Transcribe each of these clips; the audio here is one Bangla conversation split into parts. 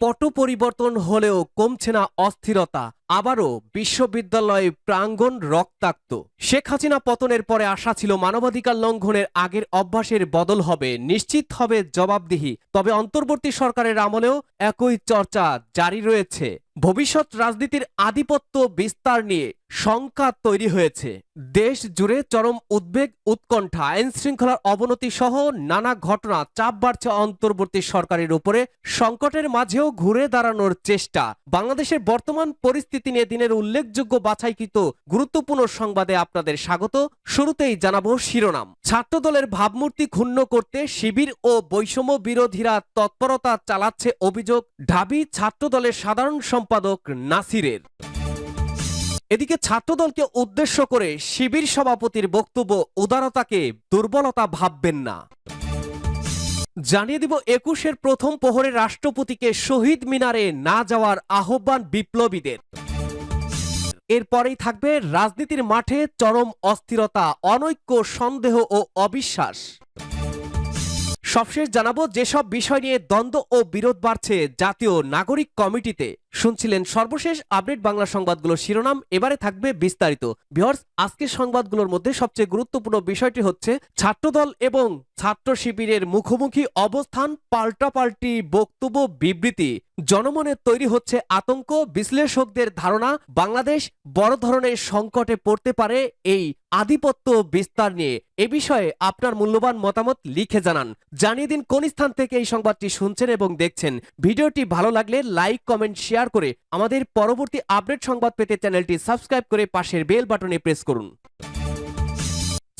পট পরিবর্তন হলেও কমছে না অস্থিরতা। আবারও বিশ্ববিদ্যালয় প্রাঙ্গণ রক্তাক্ত। শেখ হাসিনা পতনের পরে আশা ছিল মানবাধিকার লঙ্ঘনের আগের অভ্যাসের বদল হবে, নিশ্চিত হবে জবাবদিহি। তবে অন্তর্বর্তী সরকারের আমলেও একই চর্চা জারি রয়েছে। ভবিষ্যৎ রাজনীতির আধিপত্য বিস্তার নিয়ে শঙ্কা তৈরি হয়েছে। দেশ জুড়ে চরম উদ্বেগ, উৎকণ্ঠা আইন শৃঙ্খলার অবনতি সহ নানা ঘটনা, চাপ বাড়ছে অন্তর্বর্তী সরকারের উপরে। সংকটের মাঝেও ঘুরে দাঁড়ানোর চেষ্টা। বাংলাদেশের বর্তমান পরিস্থিতি নিয়ে দিনের উল্লেখযোগ্য বাছাইকৃত গুরুত্বপূর্ণ সংবাদে আপনাদের স্বাগত। শুরুতেই জানাব শিরোনাম। ছাত্রদলের ভাবমূর্তি ক্ষুণ্ণ করতে শিবির ও বৈষম্য বিরোধীরা তৎপরতা চালাচ্ছে অভিযোগ, ঢাবি ছাত্রদলের সাধারণ সম্পাদক নাসিরের। এদিকে ছাত্রদলকে উদ্দেশ্য করে শিবির সভাপতির বক্তব্য, উদারতাকে দুর্বলতা ভাববেন না। জানিয়ে দিব, একুশের প্রথম প্রহরে রাষ্ট্রপতিকে শহীদ মিনারে না যাওয়ার আহ্বান বিপ্লবীদের। এরপরেই থাকবে রাজনীতির মাঠে চরম অস্থিরতা, অনৈক্য সন্দেহ ও অবিশ্বাস। সবশেষ জানাব, যেসব বিষয় নিয়ে দ্বন্দ্ব ও বিরোধ বাড়ছে জাতীয় নাগরিক কমিটিতে। শুনছিলেন সর্বশেষ আপডেট বাংলা সংবাদগুলো শিরোনাম, এবারে থাকবে বিস্তারিত। ভিউয়ার্স, আজকের সংবাদগুলোর মধ্যে সবচেয়ে গুরুত্বপূর্ণ বিষয়টি হচ্ছে ছাত্রদল এবং ছাত্র শিবিরের মুখোমুখি অবস্থান, পাল্টাপাল্টি বক্তব্য, বিবৃতি। জনমনে তৈরি হচ্ছে আতঙ্ক, বিশ্লেষকদের ধারণা, বাংলাদেশ বড় ধরনের সংকটে পড়তে পারে এই আধিপত্য বিস্তার নিয়ে। এ বিষয়ে আপনার মূল্যবান মতামত লিখে জানান। জানিয়ে দিন কোন স্থান থেকে এই সংবাদটি শুনছেন এবং দেখছেন। ভিডিওটি ভালো লাগলে লাইক, কমেন্ট শেয়ার করে আমাদের পরবর্তী আপডেট সংবাদ পেতে চ্যানেলটি সাবস্ক্রাইব করে পাশের বেল বাটনে প্রেস করুন।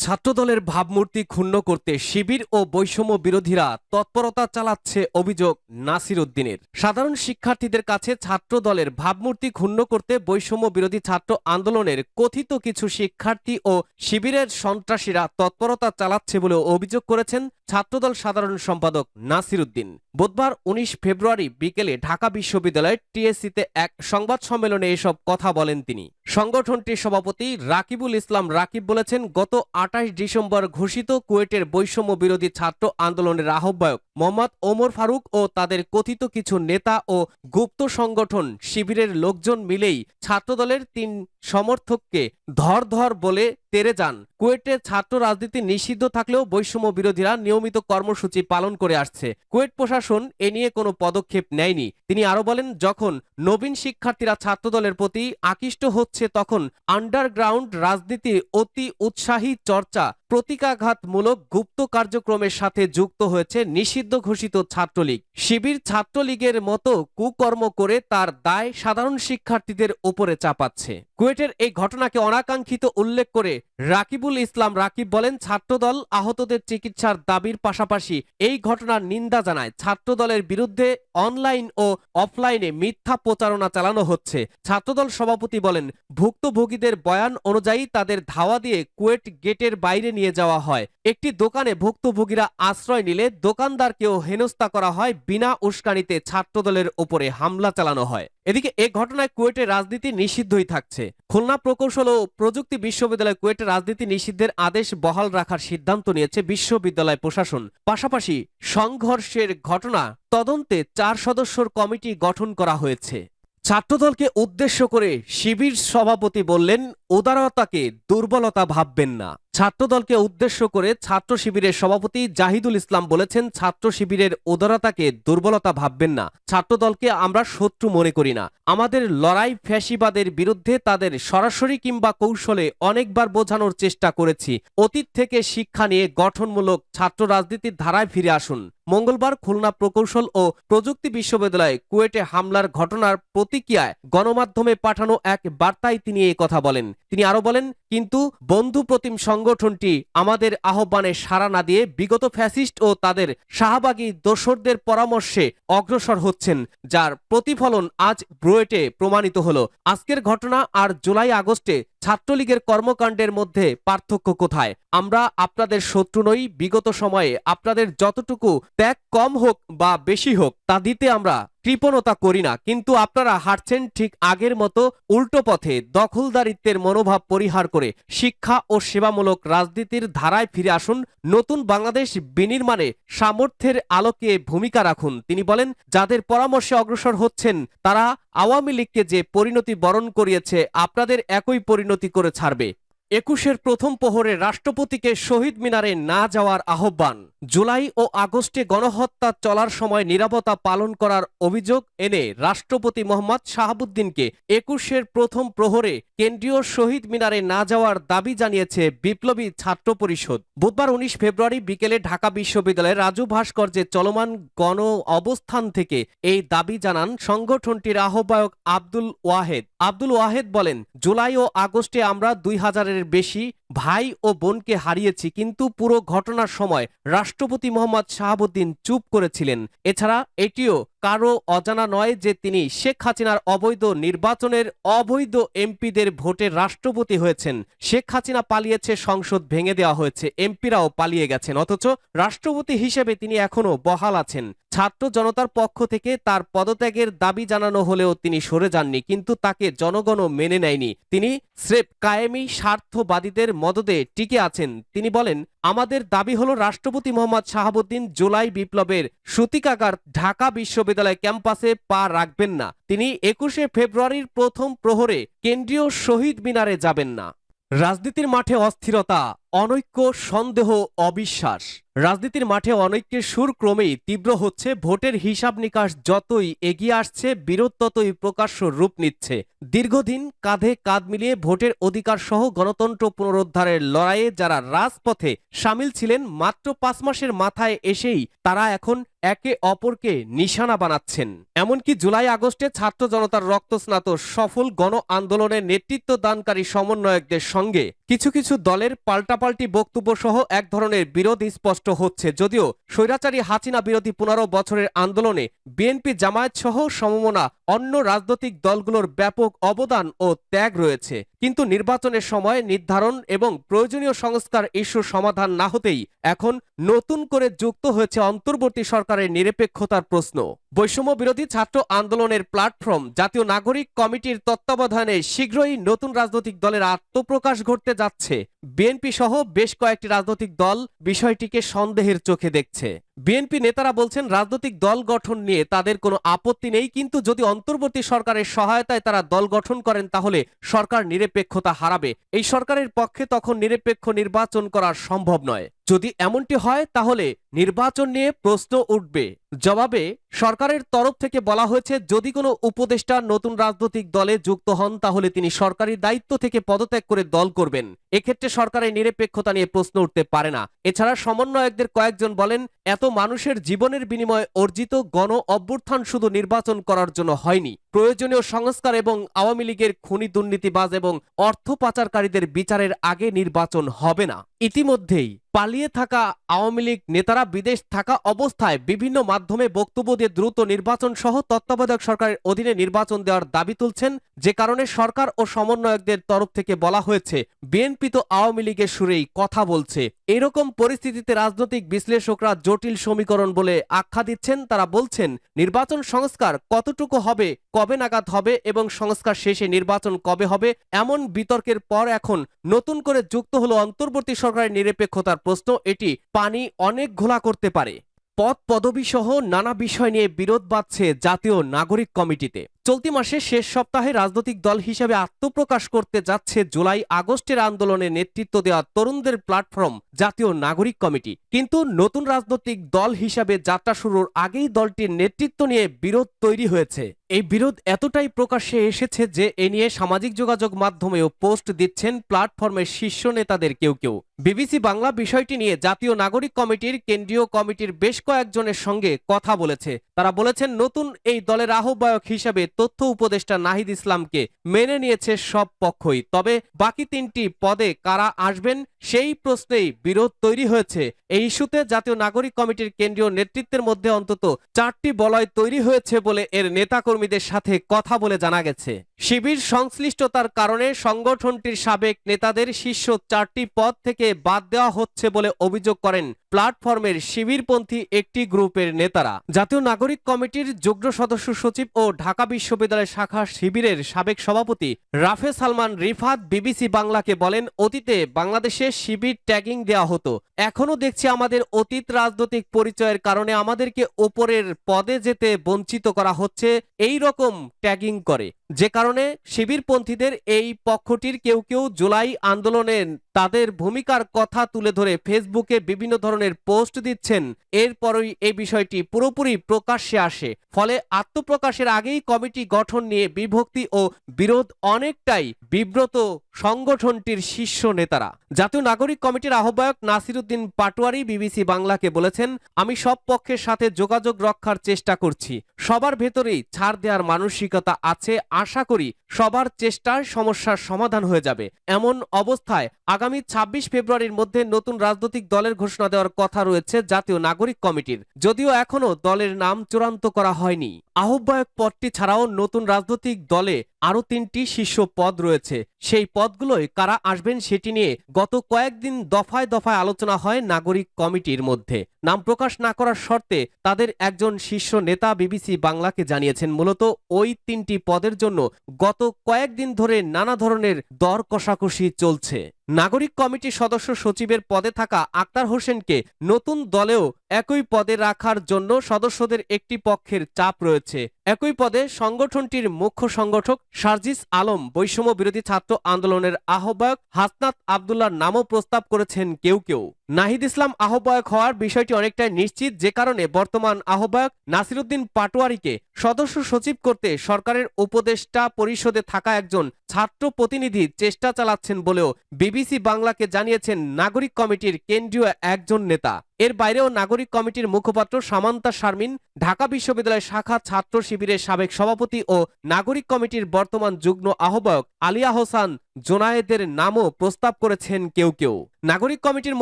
ছাত্রদলের ভাবমূর্তি ক্ষুণ্ণ করতে শিবির ও বৈষম্য বিরোধীরা তৎপরতা চালাচ্ছে অভিযোগ নাসির উদ্দিনের। সাধারণ শিক্ষার্থীদের কাছে ছাত্রদলের ভাবমূর্তি ক্ষুণ্ণ করতে বৈষম্য বিরোধী ছাত্র আন্দোলনের কথিত কিছু শিক্ষার্থী ও শিবিরের সন্ত্রাসীরা তৎপরতা চালাচ্ছে বলে অভিযোগ করেছেন ছাত্রদল সাধারণ সম্পাদক নাসির উদ্দিন। বুধবার উনিশ ফেব্রুয়ারি বিকেলে ঢাকা বিশ্ববিদ্যালয়ের টিএসসিতে এক সংবাদ সম্মেলনে এসব কথা বলেন তিনি। সংগঠনটির সভাপতি রাকিবুল ইসলাম রাকিব বলেছেন, গত আঠাশ ডিসেম্বর ঘোষিত কুয়েটের বৈষম্য বিরোধী ছাত্র আন্দোলনের আহ্বায়ক মোহাম্মদ ওমর ফারুক ও তাদের কথিত কিছু নেতা ও গুপ্ত সংগঠন শিবিরের লোকজন মিলেই ছাত্রদলের তিন সমর্থককে ধর ধর বলে তেরে যান। কুয়েটে ছাত্র রাজনীতি নিষিদ্ধ থাকলেও বৈষম্য বিরোধীরা নিয়মিত কর্মসূচি পালন করে আসছে। কুয়েট প্রশাসন এ নিয়ে কোনো পদক্ষেপ নেয়নি। তিনি আরও বলেন, যখন নবীন শিক্ষার্থীরা ছাত্রদলের প্রতি আকৃষ্ট হচ্ছে, তখন আন্ডারগ্রাউন্ড রাজনীতি অতি উৎসাহী চর্চা প্রতিকাঘাতমূলক গুপ্ত কার্যক্রমের সাথে যুক্ত হয়েছে নিষিদ্ধ ঘোষিত ছাত্রলীগ। শিবির ছাত্রলীগের মতো কুকর্ম করে তার দায় সাধারণ শিক্ষার্থীদের উপরে চাপাচ্ছে। কুয়েটের এই ঘটনাকে অনাকাঙ্ক্ষিত উল্লেখ করে রাকিবুল ইসলাম রাকিব বলেন, ছাত্রদল আহতদের চিকিৎসার দাবির পাশাপাশি এই ঘটনার নিন্দা জানায়। ছাত্রদলের বিরুদ্ধে অনলাইন ও অফলাইনে মিথ্যা প্রচারণা চালানো হচ্ছে। ছাত্রদল সভাপতি বলেন, ভুক্তভোগীদের বয়ান অনুযায়ী তাদের ধাওয়া দিয়ে কুয়েট গেটের বাইরে নিয়ে যাওয়া হয়। একটি দোকানে ভুক্তভোগীরা আশ্রয় নিলে দোকানদারকেও হেনস্থা করা হয় বিনা উস্কানিতে ছাত্রদলের উপরে হামলা চালানো হয়। এদিকে এ ঘটনায় কুয়েটের রাজনীতি নিষিদ্ধই থাকছে। খুলনা প্রকৌশল ও প্রযুক্তি বিশ্ববিদ্যালয় কুয়েটের রাজনীতি নিষিদ্ধের আদেশ বহাল রাখার সিদ্ধান্ত নিয়েছে বিশ্ববিদ্যালয় প্রশাসন। পাশাপাশি সংঘর্ষের ঘটনা তদন্তে চার সদস্যর কমিটি গঠন করা হয়েছে। ছাত্রদলকে উদ্দেশ্য করে শিবির সভাপতি বললেন, উদারতাকে দুর্বলতা ভাববেন না। ছাত্রদলকে উদ্দেশ্য করে ছাত্র শিবিরের সভাপতি জাহিদুল ইসলাম বলেছেন, ছাত্র শিবিরের উদারতাকে দুর্বলতা ভাববেন না। ছাত্রদলকে আমরা শত্রু মনে করি না। আমাদের লড়াই ফ্যাসিবাদের বিরুদ্ধে তাদের সরাসরি কিংবা কৌশলে অনেকবার বোঝানোর চেষ্টা করেছি। অতীত থেকে শিক্ষা নিয়ে গঠনমূলক ছাত্র রাজনীতির ধারায় ফিরে আসুন। মঙ্গলবার খুলনা প্রকৌশল ও প্রযুক্তি বিশ্ববিদ্যালয়ে কুয়েটে হামলার ঘটনার প্রতিক্রিয়ায় গণমাধ্যমে পাঠানো এক বার্তায় তিনি এই কথা বলেন। তিনি আরও বলেন, কিন্তু বন্ধু প্রতিম সংগঠনটি আমাদের আহ্বানে সাড়া না দিয়ে বিগত ফ্যাসিস্ট ও তাদের শাহবাগী দোসরদের পরামর্শে অগ্রসর হচ্ছেন, যার প্রতিফলন আজ ব্রুয়েটে প্রমাণিত হল। আজকের ঘটনা আর জুলাই আগস্টে ছাত্রলীগের কর্মকাণ্ডের মধ্যে পার্থক্য কোথায়? আমরা আপনাদের শত্রু নই, বিগত সময়ে আপনাদের যতটুকু ত্যাগ কম হোক বা বেশি হোক, তা দিতে আমরা কৃপণতা করি না। কিন্তু আপনারা হাঁটছেন ঠিক আগের মতো উল্টো পথে, দখলদারিত্বের মনোভাব পরিহার করে শিক্ষা ও সেবামূলক রাজনীতির ধারায় ফিরে আসুন। নতুন বাংলাদেশ বিনির্মাণে সামর্থ্যের আলোকে ভূমিকা রাখুন। তিনি বলেন, যাদের পরামর্শে অগ্রসর হচ্ছেন, তারা আওয়ামী লীগকে যে পরিণতি বরণ করিয়েছে, আপনাদের একই পরিণতি করে ছাড়বে। একুশের প্রথম প্রহরে রাষ্ট্রপতিকে শহীদ মিনারে না যাওয়ার আহ্বান। জুলাই ও আগস্টে গণহত্যা চলার সময় নিরাপত্তা পালন করার অভিযোগ এনে রাষ্ট্রপতি মোহাম্মদ শাহাবুদ্দিনকে একুশের প্রথম প্রহরে কেন্দ্রীয় শহীদ মিনারে না যাওয়ার দাবি জানিয়েছে বিপ্লবী ছাত্র পরিষদ। বুধবার উনিশ ফেব্রুয়ারি বিকেলে ঢাকা বিশ্ববিদ্যালয়ের রাজু ভাস্কর্যে চলমান গণ অবস্থান থেকে এই দাবি জানান সংগঠনটির আহ্বায়ক আব্দুল ওয়াহেদ। আব্দুল ওয়াহেদ বলেন, জুলাই ও আগস্টে আমরা দুই হাজারের বেশি ভাই ও বোনকে হারিয়েছি, কিন্তু পুরো ঘটনার সময় রাষ্ট্রপতি মোহাম্মদ শাহাবুদ্দিন চুপ করেছিলেন। এছাড়া এটিও কারও অজানা নয় যে তিনি শেখ হাসিনার অবৈধ নির্বাচনের অবৈধ এমপিদের ভোটে রাষ্ট্রপতি হয়েছেন। শেখ হাসিনা পালিয়েছে, সংসদ ভেঙে দেওয়া হয়েছে, এমপিরাও পালিয়ে গেছেন। অথচ রাষ্ট্রপতি হিসেবে তিনি এখনও বহাল আছেন। ছাত্র জনতার পক্ষ থেকে তার পদত্যাগের দাবি জানানো হলেও তিনি সরে যাননি, কিন্তু তাকে জনগণও মেনে নেয়নি। তিনি স্রেফ কায়েমি স্বার্থবাদীদের মদদে টিকে আছেন। তিনি বলেন আমাদের দাবি হলো রাষ্ট্রপতি মোহাম্মদ শাহাবুদ্দিন জুলাই বিপ্লবের সূতিকাগার ঢাকা বিশ্ববিদ্যালয় ক্যাম্পাসে পা রাখবেন না। তিনি একুশে ফেব্রুয়ারির প্রথম প্রহরে কেন্দ্রীয় শহীদ মিনারে যাবেন না। রাজনীতির মাঠে অস্থিরতা। অনৈক্য, সন্দেহ, অবিশ্বাস। রাজনীতির মাঠে অনৈক্যের সুর ক্রমেই তীব্র হচ্ছে, ভোটের হিসাব নিকাশ যতই এগিয়ে আসছে, বিরোধ ততই প্রকাশ্য রূপ নিচ্ছে। দীর্ঘদিন কাঁধে কাঁধ মিলিয়ে ভোটের অধিকার সহ গণতন্ত্র পুনরুদ্ধারের লড়াইয়ে যারা রাজপথে সামিল ছিলেন, মাত্র পাঁচ মাসের মাথায় এসেই তারা এখন একে অপরকে নিশানা বানাচ্ছেন। এমনকি জুলাই আগস্টে ছাত্র জনতার রক্তস্নাত সফল গণ আন্দোলনের নেতৃত্ব দানকারী সমন্বয়কদের সঙ্গে কিছু কিছু দলের পাল্টাপাল্টি বক্তব্য সহ এক ধরনের বিরোধ স্পষ্ট হচ্ছে। যদিও স্বৈরাচারী হাসিনা বিরোধী পনেরো বছরের আন্দোলনে বিএনপি জামায়াত সহ সমমনা অন্য রাজনৈতিক দলগুলোর ব্যাপক অবদান ও ত্যাগ রয়েছে। কিন্তু নির্বাচনের সময় নির্ধারণ এবং প্রয়োজনীয় সংস্কার ইস্যুর সমাধান না হতেই এখন নতুন করে যুক্ত হয়েছে অন্তর্বর্তী সরকারের নিরপেক্ষতার প্রশ্ন। বৈষম্য বিরোধী ছাত্র আন্দোলনের প্ল্যাটফর্ম, জাতীয় নাগরিক কমিটির তত্ত্বাবধানে শীঘ্রই নতুন রাজনৈতিক দলের আত্মপ্রকাশ ঘটতে যাচ্ছে। বিএনপি সহ বেশ কয়েকটি রাজনৈতিক দল বিষয়টিকে সন্দেহের চোখে দেখছে। বিএনপি নেতারা বলছেন, রাজনৈতিক দল গঠন নিয়ে তাদের কোনো আপত্তি নেই, কিন্তু যদি অন্তর্বর্তী সরকারের সহায়তায় তারা দল গঠন করেন, তাহলে সরকার নিরপেক্ষতা হারাবে। এই সরকারের পক্ষে তখন নিরপেক্ষ নির্বাচন করা সম্ভব নয়। যদি এমনটি হয়, তাহলে নির্বাচন নিয়ে প্রশ্ন উঠবে। জবাবে, সরকারের তরফ থেকে বলা হয়েছে, যদি কোনো উপদেষ্টা নতুন রাজনৈতিক দলে যুক্ত হন, তাহলে তিনি সরকারি দায়িত্ব থেকে পদত্যাগ করে দল করবেন। এক্ষেত্রে সরকারের নিরপেক্ষতা নিয়ে প্রশ্ন উঠতে পারে না। এছাড়া সমন্বয়কদের কয়েকজন বলেন, এত মানুষের জীবনের বিনিময়ে অর্জিত গণ অভ্যুত্থান শুধু নির্বাচন করার জন্য হয়নি। প্রয়োজনীয় সংস্কার এবং আওয়ামী লীগের খুনি দুর্নীতিবাজ এবং অর্থ পাচারকারীদের বিচারের আগে নির্বাচন হবে না। ইতিমধ্যেই পালিয়ে থাকা আওয়ামী লীগ নেতারা বিদেশ থাকা অবস্থায় বিভিন্ন মাধ্যমে বক্তব্য দিয়ে দ্রুত নির্বাচন সহ তত্ত্বাবধায়ক সরকারের অধীনে নির্বাচন দেওয়ার দাবি তুলছেন, যে কারণে সরকার ও সমন্বয়কদের তরফ থেকে বলা হয়েছে, বিএনপি তো আওয়ামী লীগের সুরেই কথা বলছে। এরকম পরিস্থিতিতে রাজনৈতিক বিশ্লেষকরা জটিল সমীকরণ বলে আখ্যা দিচ্ছেন। তারা বলছেন, নির্বাচন সংস্কার কতটুকু হবে, কবে নাগাদ হবে এবং সংস্কার শেষে নির্বাচন কবে হবে, এমন বিতর্কের পর এখন নতুন করে যুক্ত হলো অন্তর্বর্তী সরকারের নিরপেক্ষতার প্রশ্ন, এটি পানি অনেক ঘোলা করতে পারে। পদ পদবি সহ নানা বিষয় নিয়ে বিরোধ বাঁধছে জাতীয় নাগরিক কমিটিতে। চলতি মাসে শেষ সপ্তাহে রাজনৈতিক দল হিসেবে আত্মপ্রকাশ করতে যাচ্ছে জুলাই আগস্টের আন্দোলনে নেতৃত্ব দেওয়া তরুণদের প্ল্যাটফর্ম, জাতীয় নাগরিক কমিটি। কিন্তু নতুন রাজনৈতিক দল হিসাবে যাত্রা শুরুর আগেই দলটির নেতৃত্ব নিয়ে বিরোধ তৈরি হয়েছে। এই বিরোধ এতটাই প্রকাশ্যে এসেছে যে এ নিয়ে সামাজিক যোগাযোগ মাধ্যমেও পোস্ট দিচ্ছেন প্ল্যাটফর্মের শীর্ষ নেতাদের কেউ কেউ। বিবিসি বাংলা বিষয়টি নিয়ে জাতীয় নাগরিক কমিটির কেন্দ্রীয় কমিটির বেশ কয়েকজনের সঙ্গে কথা বলেছে। তারা বলেছেন, নতুন এই দলের আহ্বায়ক হিসেবে তথ্য উপদেষ্টা নাহিদ ইসলামকে মেনে নিয়েছে সব পক্ষই। তবে বাকি তিনটি পদে কারা আসবেন সেই প্রশ্নেই বিরোধ তৈরি হয়েছে। এই ইস্যুতে জাতীয় নাগরিক কমিটির কেন্দ্রীয় নেতৃত্বের মধ্যে অন্তত চারটি বলয় তৈরি হয়েছে বলে এর নেতাকর্মীদের সাথে কথা বলে জানা গেছে। শিবির সংশ্লিষ্টতার কারণে সংগঠনটির সাবেক নেতাদের শীর্ষ চারটি পদ থেকে বাদ দেওয়া হচ্ছে বলে অভিযোগ করেন প্ল্যাটফর্মের শিবিরপন্থী একটি গ্রুপের নেতারা। জাতীয় নাগরিক কমিটির যুগ্ম সদস্য সচিব ও ঢাকা বিশ্ববিদ্যালয় শাখা শিবিরের সাবেক সভাপতি রাফে সালমান রিফাত বিবিসি বাংলাকে বলেন, অতীতে বাংলাদেশে শিবির ট্যাগিং দেওয়া হতো। এখনও দেখছি আমাদের অতীত রাজনৈতিক পরিচয়ের কারণে আমাদেরকে ওপরের পদে যেতে বঞ্চিত করা হচ্ছে। এই রকম ট্যাগিং করে। যে কারণে শিবিরপন্থীদের এই পক্ষটির কেউ কেউ জুলাই আন্দোলনে তাদের ভূমিকার কথা তুলে ধরে ফেসবুকে বিভিন্ন ধরনের পোস্ট দিচ্ছেন। এরপরই এই বিষয়টি পুরোপুরি প্রকাশ্যে আসে। ফলে আত্মপ্রকাশের আগেই কমিটি গঠন নিয়ে বিভক্তি ও বিরোধ অনেকটাই বিব্রত সংগঠনটির শীর্ষ নেতারা। জাতীয় নাগরিক কমিটির আহ্বায়ক নাসিরুদ্দিন পাটোয়ারি বিবিসি বাংলাকে বলেছেন, আমি সব পক্ষের সাথে যোগাযোগ রক্ষার চেষ্টা করছি। সবার ভেতরেই ছাড় দেওয়ার মানসিকতা আছে আশা করি সবার চেষ্টায় সমস্যার সমাধান হয়ে যাবে। এমন অবস্থায় আগামী ২৬ ফেব্রুয়ারির মধ্যে নতুন রাজনৈতিক দলের ঘোষণা দেওয়ার কথা রয়েছে জাতীয় নাগরিক কমিটির। যদিও এখনও দলের নাম চূড়ান্ত করা হয়নি। আহ্বায়ক পদটি ছাড়াও নতুন রাজনৈতিক দলে আরও তিনটি শীর্ষ পদ রয়েছে। সেই পদগুলোয় কারা আসবেন সেটি নিয়ে গত কয়েকদিন দফায় দফায় আলোচনা হয় নাগরিক কমিটির মধ্যে। নাম প্রকাশ না করার শর্তে তাদের একজন শীর্ষ নেতা বিবিসি বাংলাকে জানিয়েছেন। মূলত ওই তিনটি পদের জন্য গত কয়েকদিন ধরে নানা ধরনের দর কষাকষি চলছে। নাগরিক কমিটির সদস্য সচিবের পদে থাকা আক্তার হোসেনকে নতুন দলেও একই পদে রাখার জন্য সদস্যদের একটি পক্ষের চাপ রয়েছে। একই পদে সংগঠনটির মুখ্য সংগঠক সার্জিস আলম বৈষম্য বিরোধী ছাত্র আন্দোলনের আহ্বায়ক হাসনাত আবদুল্লার নামও প্রস্তাব করেছেন কেউ কেউ। নাহিদ ইসলাম আহ্বায়ক হওয়ার বিষয়টি অনেকটাই নিশ্চিত যে কারণে বর্তমান আহ্বায়ক নাসিরুদ্দিন পাটোয়ারিকে সদস্য সচিব করতে সরকারের উপদেষ্টা পরিষদে থাকা একজন ছাত্র প্রতিনিধি চেষ্টা চালাচ্ছেন বলেও বিবিসি বাংলাকে জানিয়েছেন নাগরিক কমিটির কেন্দ্রীয় একজন নেতা। এর বাইরেও নাগরিক কমিটির মুখপাত্র সামান্তা শারমিন, ঢাকা বিশ্ববিদ্যালয় শাখা ছাত্র শিবিরের সাবেক সভাপতি ও নাগরিক কমিটির বর্তমান যুগ্ম আহ্বায়ক আলিয়া হোসান জোনায়েদের নামও প্রস্তাব করেছেন কেউ কেউ। নাগরিক কমিটির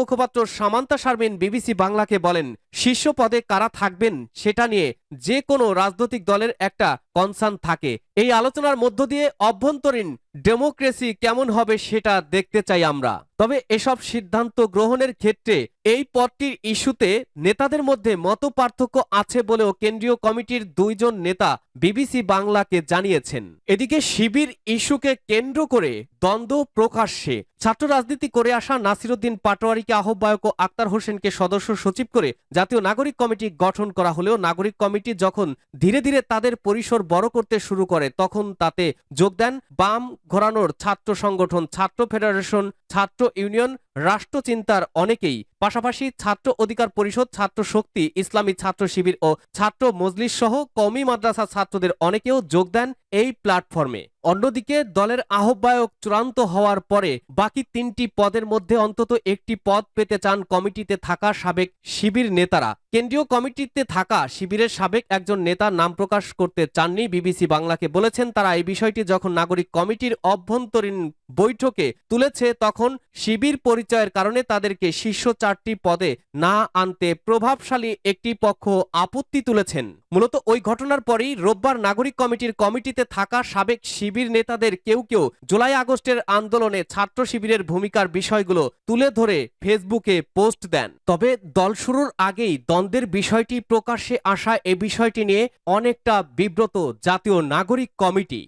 মুখপাত্র সামান্তা শারমিন বিবিসি বাংলাকে বলেন, শীর্ষ পদে কারা থাকবেন সেটা নিয়ে যে কোনো রাজনৈতিক দলের একটা কনসার্ন থাকে। এই আলোচনার মধ্য দিয়ে অভ্যন্তরীণ ডেমোক্রেসি কেমন হবে সেটা দেখতে চাই আমরা। তবে এসব সিদ্ধান্ত গ্রহণের ক্ষেত্রে এই পদটির ইস্যুতে নেতাদের মধ্যে মত পার্থক্য আছে বলেও কেন্দ্রীয় কমিটির দুইজন নেতা বিবিসি বাংলাকে জানিয়েছেন। এদিকে শিবির ইস্যুকে কেন্দ্র করে দ্বন্দ্ব প্রকাশ্যে ছাত্র রাজনীতি করে আসা নাসিরুদ্দিন পাটোয়ারিকে আহ্বায়ক ও আক্তার হোসেনকে সদস্য সচিব করে জাতীয় নাগরিক কমিটি গঠন করা হলেও নাগরিক কমিটি যখন ধীরে ধীরে তাদের পরিসর বড় করতে শুরু করে তখন তাতে যোগ দেন বাম ঘোরানোর ছাত্র সংগঠন ছাত্র ফেডারেশন ছাত্র ইউনিয়ন, রাষ্ট্রচিন্তার অনেকেই, পাশাপাশি ছাত্র অধিকার পরিষদ, ছাত্র শক্তি, ইসলামী ছাত্র শিবির ও ছাত্র মজলিস সহ কওমি মাদ্রাসা ছাত্রদের অনেকেও যোগ দেন এই প্ল্যাটফর্মে। অন্যদিকে, দলের আহ্বায়ক চূড়ান্ত হওয়ার পরে বাকি তিনটি পদের মধ্যে অন্তত একটি পদ পেতে চান কমিটিতে থাকা সাবেক শিবির নেতারা। কেন্দ্রীয় কমিটিতে থাকা শিবিরের সাবেক একজন নেতা নাম প্রকাশ করতে চাননি বিবিসি বাংলাকে বলেছেন তারা এই বিষয়টি যখন নাগরিক কমিটির অভ্যন্তরীণ বৈঠকে তুলেছে তখন শিবির পরিচয়ের কারণে তাদেরকে শীর্ষ চারটি পদে না আনতে প্রভাবশালী একটি পক্ষ আপত্তি তুলেছেন। মূলত ওই ঘটনার পরেই রোববার নাগরিক কমিটির কমিটিতে থাকা সাবেক শিবির নেতাদের কেউ কেউ জুলাই আগস্টের আন্দোলনে ছাত্র শিবিরের ভূমিকার বিষয়গুলো তুলে ধরে ফেসবুকে পোস্ট দেন। তবে দল শুরুর আগেই দ্বন্দ্বের বিষয়টি প্রকাশ্যে আসা এ বিষয়টি নিয়ে অনেকটা বিব্রত জাতীয় নাগরিক কমিটি।